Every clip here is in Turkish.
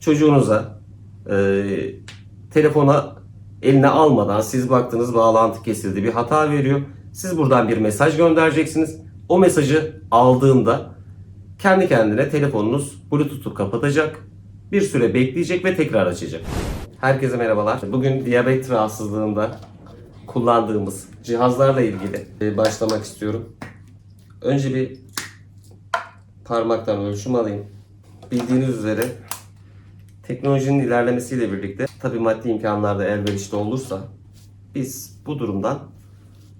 Çocuğunuza e, telefona eline almadan siz baktınız bağlantı kesildi bir hata veriyor. Siz buradan bir mesaj göndereceksiniz. O mesajı aldığında kendi kendine telefonunuz Bluetooth'u kapatacak. Bir süre bekleyecek ve tekrar açacak. Herkese merhabalar. Bugün diyabet rahatsızlığında kullandığımız cihazlarla ilgili e, başlamak istiyorum. Önce bir parmaktan ölçüm alayım. Bildiğiniz üzere Teknolojinin ilerlemesiyle birlikte tabi maddi imkanlar da elverişli olursa biz bu durumdan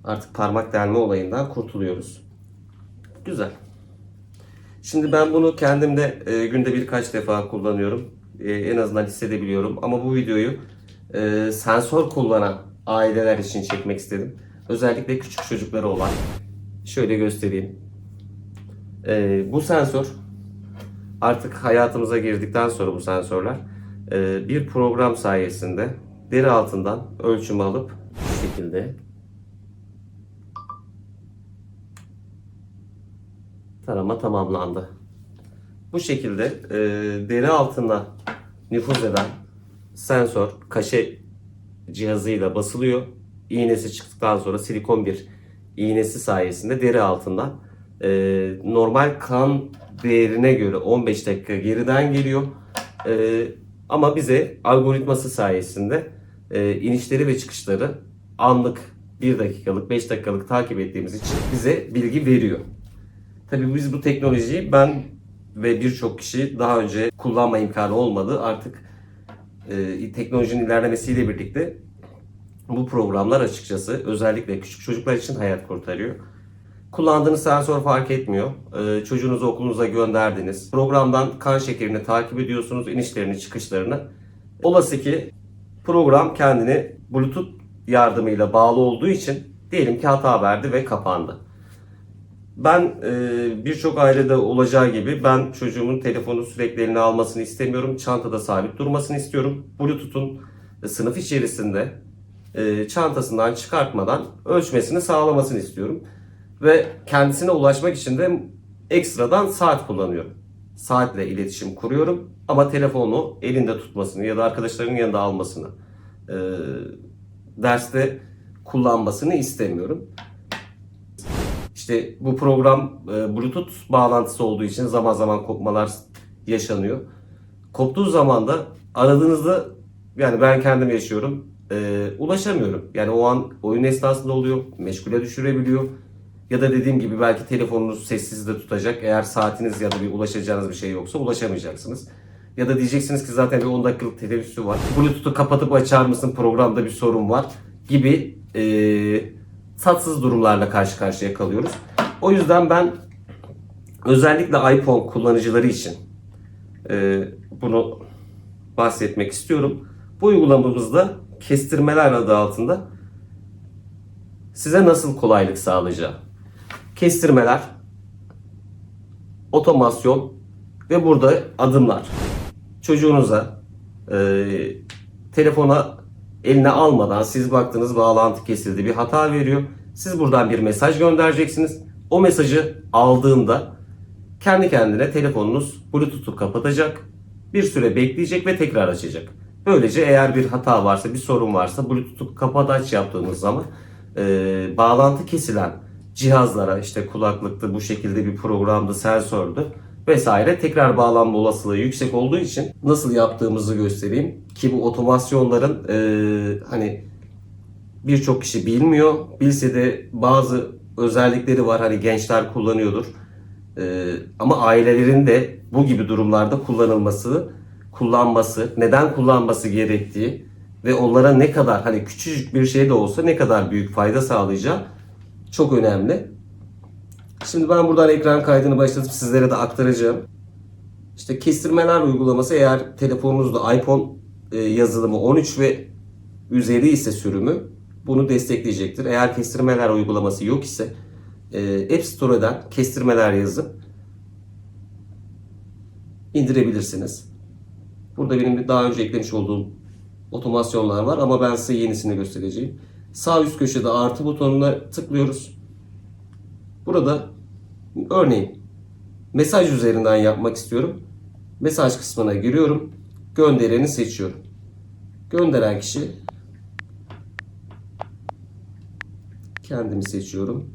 artık parmak delme olayından kurtuluyoruz. Güzel. Şimdi ben bunu kendimde e, günde birkaç defa kullanıyorum. E, en azından hissedebiliyorum. Ama bu videoyu e, sensör kullanan aileler için çekmek istedim. Özellikle küçük çocukları olan. Şöyle göstereyim. E, bu sensör artık hayatımıza girdikten sonra bu sensörler e, bir program sayesinde deri altından ölçümü alıp şu şekilde tarama tamamlandı. Bu şekilde e, deri altına nüfuz eden sensör kaşe cihazıyla basılıyor. İğnesi çıktıktan sonra silikon bir iğnesi sayesinde deri altından e, normal kan değerine göre 15 dakika geriden geliyor. E, ama bize algoritması sayesinde e, inişleri ve çıkışları anlık 1 dakikalık 5 dakikalık takip ettiğimiz için bize bilgi veriyor. Tabii biz bu teknolojiyi ben ve birçok kişi daha önce kullanma imkanı olmadı. Artık e, teknolojinin ilerlemesiyle birlikte bu programlar açıkçası özellikle küçük çocuklar için hayat kurtarıyor. Kullandığınız sensör fark etmiyor. Ee, çocuğunuzu okulunuza gönderdiniz. Programdan kan şekerini takip ediyorsunuz, inişlerini, çıkışlarını. Olası ki program kendini Bluetooth yardımıyla bağlı olduğu için diyelim ki hata verdi ve kapandı. Ben e, birçok ailede olacağı gibi ben çocuğumun telefonu sürekli eline almasını istemiyorum. Çantada sabit durmasını istiyorum. Bluetooth'un e, sınıf içerisinde e, çantasından çıkartmadan ölçmesini sağlamasını istiyorum. Ve kendisine ulaşmak için de ekstradan saat kullanıyorum. Saatle iletişim kuruyorum ama telefonu elinde tutmasını ya da arkadaşlarının yanında almasını, e, derste kullanmasını istemiyorum. İşte bu program e, Bluetooth bağlantısı olduğu için zaman zaman kopmalar yaşanıyor. Koptuğu zaman da aradığınızda yani ben kendim yaşıyorum e, ulaşamıyorum. Yani o an oyun esnasında oluyor, meşgule düşürebiliyor. Ya da dediğim gibi belki telefonunuz sessiz de tutacak. Eğer saatiniz ya da bir ulaşacağınız bir şey yoksa ulaşamayacaksınız. Ya da diyeceksiniz ki zaten bir 10 dakikalık teneffüsü var. Bluetooth'u kapatıp açar mısın programda bir sorun var gibi e, tatsız durumlarla karşı karşıya kalıyoruz. O yüzden ben özellikle iPhone kullanıcıları için e, bunu bahsetmek istiyorum. Bu uygulamamızda kestirmeler adı altında size nasıl kolaylık sağlayacağı. Kestirmeler, otomasyon ve burada adımlar. Çocuğunuza e, telefona eline almadan siz baktınız bağlantı kesildi bir hata veriyor. Siz buradan bir mesaj göndereceksiniz. O mesajı aldığında kendi kendine telefonunuz Bluetooth'u kapatacak. Bir süre bekleyecek ve tekrar açacak. Böylece eğer bir hata varsa, bir sorun varsa Bluetooth'u kapat aç yaptığınız zaman e, bağlantı kesilen cihazlara işte kulaklıktı, bu şekilde bir programdı, sensördü vesaire tekrar bağlanma olasılığı yüksek olduğu için nasıl yaptığımızı göstereyim ki bu otomasyonların e, hani birçok kişi bilmiyor. Bilse de bazı özellikleri var. Hani gençler kullanıyordur. E, ama ailelerin de bu gibi durumlarda kullanılması, kullanması, neden kullanması gerektiği ve onlara ne kadar hani küçücük bir şey de olsa ne kadar büyük fayda sağlayacağı çok önemli. Şimdi ben buradan ekran kaydını başlatıp sizlere de aktaracağım. İşte kestirmeler uygulaması eğer telefonunuzda iPhone e, yazılımı 13 ve üzeri ise sürümü bunu destekleyecektir. Eğer kestirmeler uygulaması yok ise e, App Store'dan kestirmeler yazıp indirebilirsiniz. Burada benim daha önce eklemiş olduğum otomasyonlar var ama ben size yenisini göstereceğim. Sağ üst köşede artı butonuna tıklıyoruz. Burada örneğin mesaj üzerinden yapmak istiyorum. Mesaj kısmına giriyorum. Göndereni seçiyorum. Gönderen kişi kendimi seçiyorum.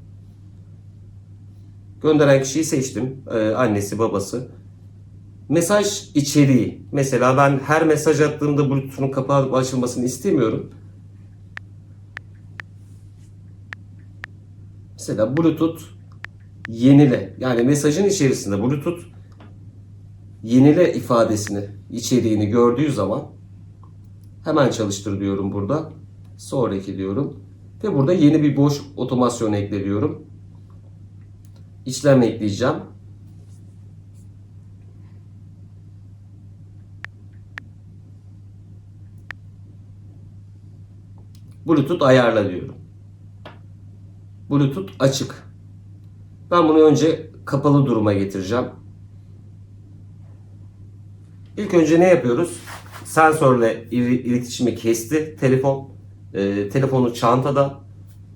Gönderen kişiyi seçtim. Ee, annesi, babası. Mesaj içeriği. Mesela ben her mesaj attığımda Bluetooth'un kapağı açılmasını istemiyorum. Mesela Bluetooth yenile. Yani mesajın içerisinde Bluetooth yenile ifadesini, içeriğini gördüğü zaman hemen çalıştır diyorum burada. Sonraki diyorum. Ve burada yeni bir boş otomasyon ekle diyorum. İşlem ekleyeceğim. Bluetooth ayarla diyorum. Bluetooth açık. Ben bunu önce kapalı duruma getireceğim. İlk önce ne yapıyoruz? Sensörle il- iletişimi kesti telefon. Ee, telefonu çantada.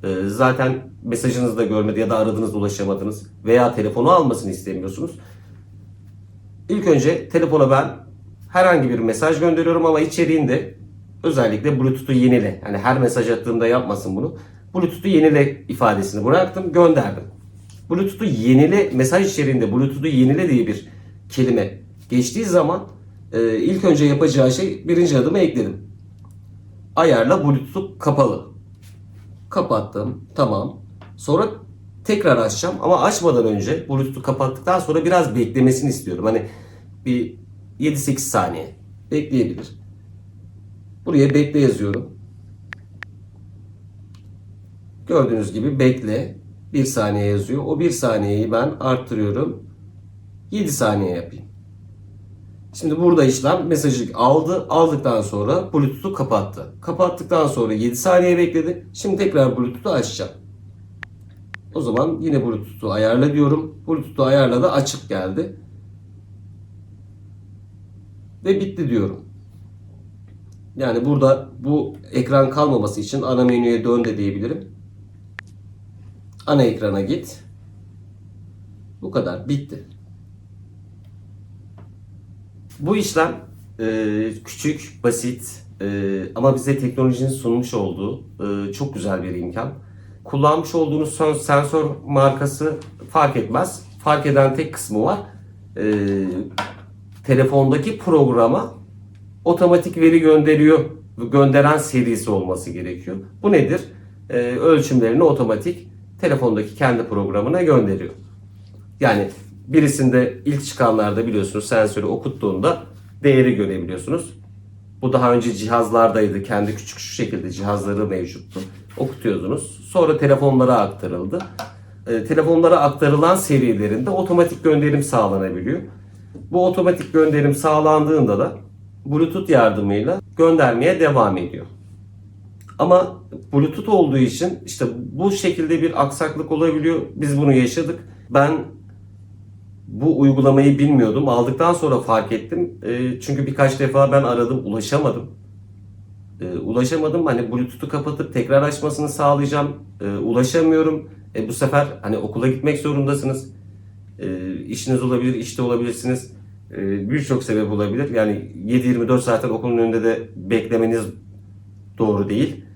Ee, zaten mesajınızı da görmedi ya da aradınız ulaşamadınız veya telefonu almasını istemiyorsunuz. İlk önce telefona ben herhangi bir mesaj gönderiyorum ama içeriğinde özellikle Bluetooth'u yenile. Yani her mesaj attığımda yapmasın bunu. Bluetooth'u yenile ifadesini bıraktım, gönderdim. Bluetooth'u yenile mesaj içeriğinde Bluetooth'u yenile diye bir kelime geçtiği zaman e, ilk önce yapacağı şey birinci adımı ekledim. Ayarla Bluetooth'u kapalı. Kapattım. Tamam. Sonra tekrar açacağım ama açmadan önce Bluetooth'u kapattıktan sonra biraz beklemesini istiyorum. Hani bir 7-8 saniye bekleyebilir. Buraya bekle yazıyorum. Gördüğünüz gibi bekle. 1 saniye yazıyor. O 1 saniyeyi ben arttırıyorum. 7 saniye yapayım. Şimdi burada işlem mesajı aldı. Aldıktan sonra Bluetooth'u kapattı. Kapattıktan sonra 7 saniye bekledi. Şimdi tekrar Bluetooth'u açacağım. O zaman yine Bluetooth'u ayarla diyorum. Bluetooth'u ayarla da açık geldi. Ve bitti diyorum. Yani burada bu ekran kalmaması için ana menüye dön de diyebilirim. Ana ekrana git. Bu kadar. Bitti. Bu işlem e, küçük, basit e, ama bize teknolojinin sunmuş olduğu e, çok güzel bir imkan. Kullanmış olduğunuz sensör markası fark etmez. Fark eden tek kısmı var. Telefondaki programa otomatik veri gönderiyor. Gönderen serisi olması gerekiyor. Bu nedir? Ölçümlerini otomatik telefondaki kendi programına gönderiyor. Yani birisinde ilk çıkanlarda biliyorsunuz sensörü okuttuğunda değeri görebiliyorsunuz. Bu daha önce cihazlardaydı. Kendi küçük şu şekilde cihazları mevcuttu. Okutuyordunuz. Sonra telefonlara aktarıldı. E, telefonlara aktarılan serilerinde otomatik gönderim sağlanabiliyor. Bu otomatik gönderim sağlandığında da Bluetooth yardımıyla göndermeye devam ediyor. Ama Bluetooth olduğu için işte bu şekilde bir aksaklık olabiliyor. Biz bunu yaşadık. Ben bu uygulamayı bilmiyordum. Aldıktan sonra fark ettim. E, çünkü birkaç defa ben aradım, ulaşamadım. E, ulaşamadım. Hani Bluetooth'u kapatıp tekrar açmasını sağlayacağım. E, ulaşamıyorum. E, bu sefer hani okula gitmek zorundasınız. E, işiniz olabilir, işte olabilirsiniz. E, Birçok sebep olabilir. Yani 7-24 zaten okulun önünde de beklemeniz doğru değil.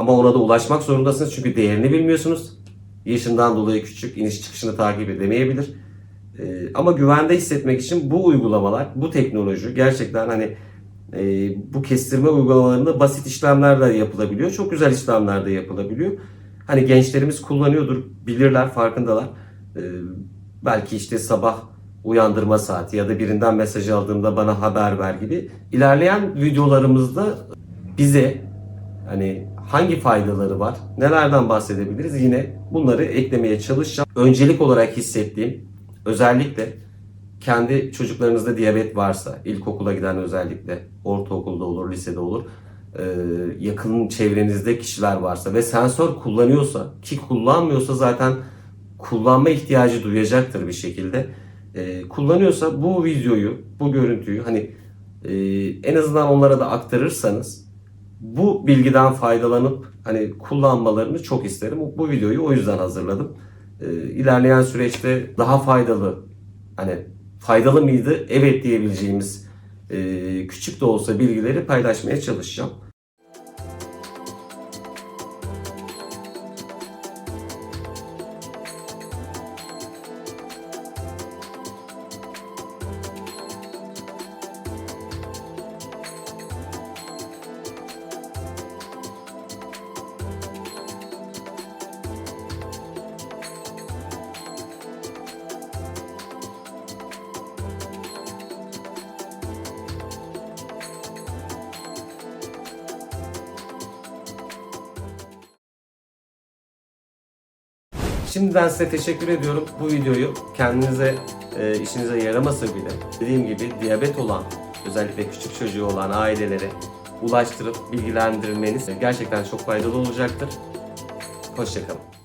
Ama ona da ulaşmak zorundasınız çünkü değerini bilmiyorsunuz. Yaşından dolayı küçük, iniş çıkışını takip edemeyebilir. Ee, ama güvende hissetmek için bu uygulamalar, bu teknoloji gerçekten hani e, bu kestirme uygulamalarında basit işlemler de yapılabiliyor. Çok güzel işlemler de yapılabiliyor. Hani gençlerimiz kullanıyordur, bilirler, farkındalar. Ee, belki işte sabah uyandırma saati ya da birinden mesaj aldığımda bana haber ver gibi ilerleyen videolarımızda bize hani hangi faydaları var, nelerden bahsedebiliriz yine bunları eklemeye çalışacağım. Öncelik olarak hissettiğim özellikle kendi çocuklarınızda diyabet varsa, ilkokula giden özellikle, ortaokulda olur, lisede olur, e, yakın çevrenizde kişiler varsa ve sensör kullanıyorsa ki kullanmıyorsa zaten kullanma ihtiyacı duyacaktır bir şekilde. E, kullanıyorsa bu videoyu, bu görüntüyü hani e, en azından onlara da aktarırsanız bu bilgiden faydalanıp hani kullanmalarını çok isterim. Bu videoyu o yüzden hazırladım. Ee, ilerleyen süreçte daha faydalı hani faydalı mıydı? Evet diyebileceğimiz e, küçük de olsa bilgileri paylaşmaya çalışacağım. Şimdiden size teşekkür ediyorum. Bu videoyu kendinize, e, işinize yaramasa bile dediğim gibi diyabet olan, özellikle küçük çocuğu olan ailelere ulaştırıp bilgilendirmeniz gerçekten çok faydalı olacaktır. Hoşçakalın.